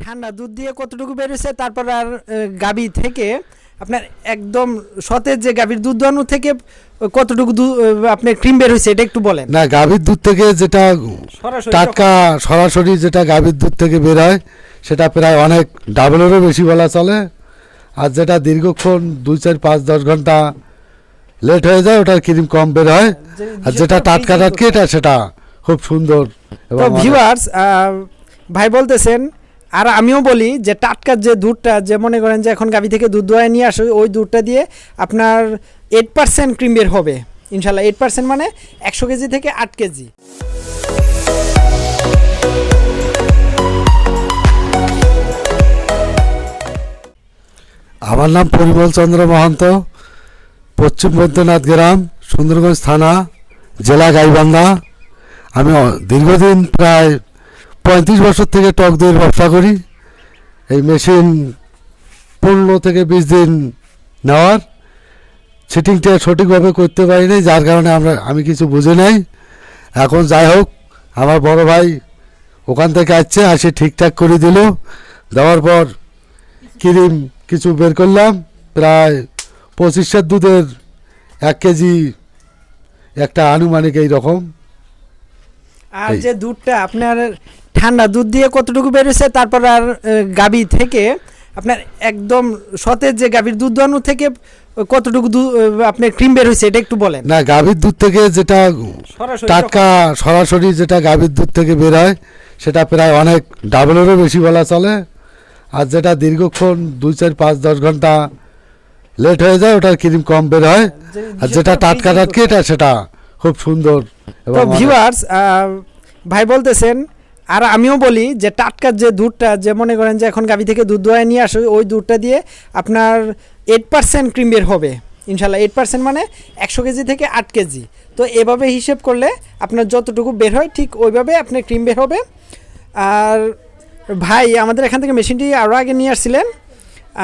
ঠান্ডা দুধ দিয়ে কতটুকু বেরোছে তারপর আর গাবি থেকে আপনার একদম সতেজ যে গাভীর দুধ দোয়ানো থেকে কতটুকু আপনার ক্রিম বের হয়েছে এটা একটু বলেন। না গাভীর দুধ থেকে যেটা টাটকা সরাসরি যেটা গাভীর দুধ থেকে বের হয় সেটা প্রায় অনেক ডাবলেরও বেশি বলা চলে। আর যেটা দীর্ঘক্ষণ দুই চার পাঁচ দশ ঘণ্টা লেট হয়ে যায় ওটার ক্রিম কম বের হয়। আর যেটা টাটকা টাটকি এটা সেটা খুব সুন্দর ভিউয়ার্স ভাই বলতেছেন আর আমিও বলি যে টাটকা যে দুধটা, যে মনে করেন যে এখন গাভী থেকে দুধ দোয়ায় নিয়ে আসে ওই দুধটা দিয়ে আপনার এইট পার্সেন্ট ক্রিম বের হবে। ইনশাল্লাহ এইট পার্সেন্ট মানে একশো কেজি থেকে আট কেজি। আমার নাম পরিমল চন্দ্র মহন্ত, পশ্চিম বৈদ্যনাথ গ্রাম, সুন্দরগঞ্জ থানা, জেলা গাইবান্ধা। আমি দীর্ঘদিন প্রায় পঁয়ত্রিশ বছর থেকে টক দইয়ের ব্যবসা করি। এই মেশিন পনেরো থেকে বিশ দিন নেওয়ার। সিটিংটা সঠিকভাবে করতে পারি পারিনি যার কারণে আমরা আমি কিছু বুঝে নাই। এখন যাই হোক আমার বড় ভাই ওখান থেকে আসছে আসে ঠিকঠাক করে দিল। দেওয়ার পর ক্রিম কিছু বের করলাম প্রায় পঁচিশের দুধের এক কেজি একটা আনুমানিক এই রকম আর। যে দুধটা আপনার ঠান্ডা দুধ দিয়ে কতটুকু বেরোছে তারপর আর গাবি থেকে আপনার একদম সতেজ যে গাভীর দুধ দোয়ানো থেকে কতটুকু দু- আহ, আপনার ক্রিম বের হয়েছে এটা একটু বলেন। না গাভীর দুধ থেকে যেটা টাটকা সরাসরি যেটা গাভীর দুধ থেকে বের হয় সেটা প্রায় অনেক ডাবলেরও বেশি বলা চলে। আর যেটা দীর্ঘক্ষণ দুই চার পাঁচ দশ ঘণ্টা লেট হয়ে যায় ওটার ক্রিম কম বের হয়। আর যেটা টাটকা টাটকি এটা সেটা খুব সুন্দর এবং ভিউয়ার্স ভাই বলতেছেন আর আমিও বলি যে টাটকা যে দুধটা, যে মনে করেন যে এখন গাভী থেকে দুধ দোয়ায় নিয়ে আসে, ওই দুধটা দিয়ে আপনার এইট পার্সেন্ট ক্রিম বের হবে। ইনশাল্লাহ এইট পার্সেন্ট মানে একশো কেজি থেকে আট কেজি। তো এভাবে হিসেব করলে আপনার যতটুকু বের হয় ঠিক ওইভাবে আপনার ক্রিম বের হবে। আর ভাই, আমাদের এখান থেকে মেশিনটি আরও আগে নিয়ে আসছিলেন।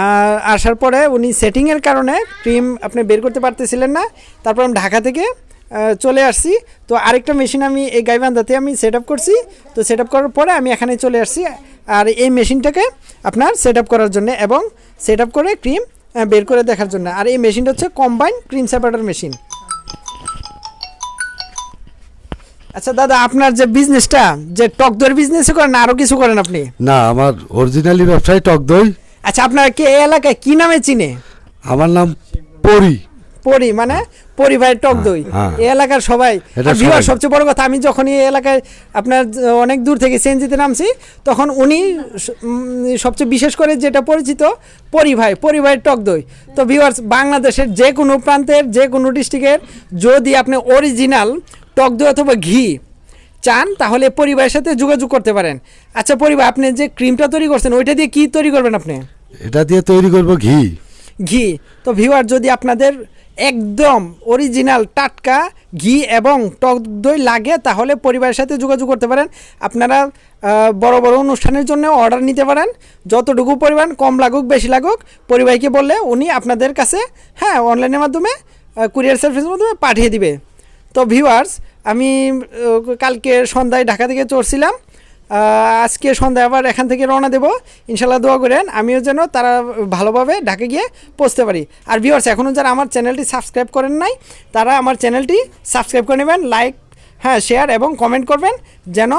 আর আসার পরে উনি সেটিংয়ের কারণে ক্রিম আপনি বের করতে পারতেছিলেন না। তারপর আমি ঢাকা থেকে চলে আসছি। তো আরেকটা মেশিন আমি এই গাইবান্ধাতে আমি সেট করছি। তো সেট করার পরে আমি এখানে চলে আসছি। আর এই মেশিনটাকে আপনার সেট করার জন্য এবং সেট করে ক্রিম বের করে দেখার জন্য। আর এই মেশিনটা হচ্ছে কম্বাইন ক্রিম সেপারেটর মেশিন আচ্ছা দাদা আপনার যে বিজনেসটা যে টক দইয়ের বিজনেসও করেন আরও কিছু করেন আপনি? না আমার অরিজিনালি ব্যবসায় টক দই। আচ্ছা আপনার কে এলাকায় কি নামে চিনে? আমার নাম পরি। পরি মানে পরিবারের টক দই। হ্যাঁ। এই এলাকার সবাই। সবাই। সবচেয়ে বড় কথা আমি যখন এই এলাকায় আপনার অনেক দূর থেকে সেনজিতে নামছি তখন উনি সবচেয়ে বিশেষ করে যেটা পরিচিত পরিভাই পরিবারের টক দই। তো ভিউয়ার্স বাংলাদেশের যে কোনো প্রান্তের যে কোনো ডিস্ট্রিক্টের যদি আপনি অরিজিনাল টক দই অথবা ঘি চান তাহলে পরিবারের সাথে যোগাযোগ করতে পারেন। আচ্ছা পরিবার আপনি যে ক্রিমটা তৈরি করছেন ওইটা দিয়ে কি তৈরি করবেন আপনি? এটা দিয়ে তৈরি করব ঘি। ঘি। তো ভিউয়ার যদি আপনাদের একদম অরিজিনাল টাটকা ঘি এবং টক দই লাগে, তাহলে পরিবারের সাথে যোগাযোগ করতে পারেন। আপনারা বড় বড় অনুষ্ঠানের জন্য অর্ডার নিতে পারেন। যতটুকু পরিমাণ কম লাগুক, বেশি লাগুক, পরিবারকে বললে উনি আপনাদের কাছে হ্যাঁ অনলাইনের মাধ্যমে কুরিয়ার সার্ভিসের মাধ্যমে পাঠিয়ে দিবে। তো ভিউয়ার্স আমি কালকে সন্ধ্যায় ঢাকা থেকে চড়ছিলাম। আজকে সন্ধ্যায় আবার এখান থেকে রওনা দেব। ইনশাল্লাহ দোয়া করেন, আমিও যেন তারা ভালোভাবে ঢাকে গিয়ে পৌঁছতে পারি। আর ভিউয়ার্স এখনও যারা আমার চ্যানেলটি সাবস্ক্রাইব করেন নাই, তারা আমার চ্যানেলটি সাবস্ক্রাইব করে নেবেন লাইক হ্যাঁ শেয়ার এবং কমেন্ট করবেন, যেন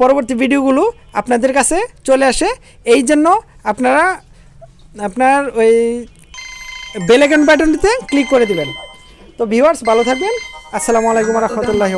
পরবর্তী ভিডিওগুলো আপনাদের কাছে চলে আসে। এই জন্য আপনারা, আপনার ওই বেলেগন বাটনটিতে ক্লিক করে দিবেন। তো ভিউয়ার্স ভালো থাকবেন। আসসালামু আলাইকুম রহমতুল্লাহি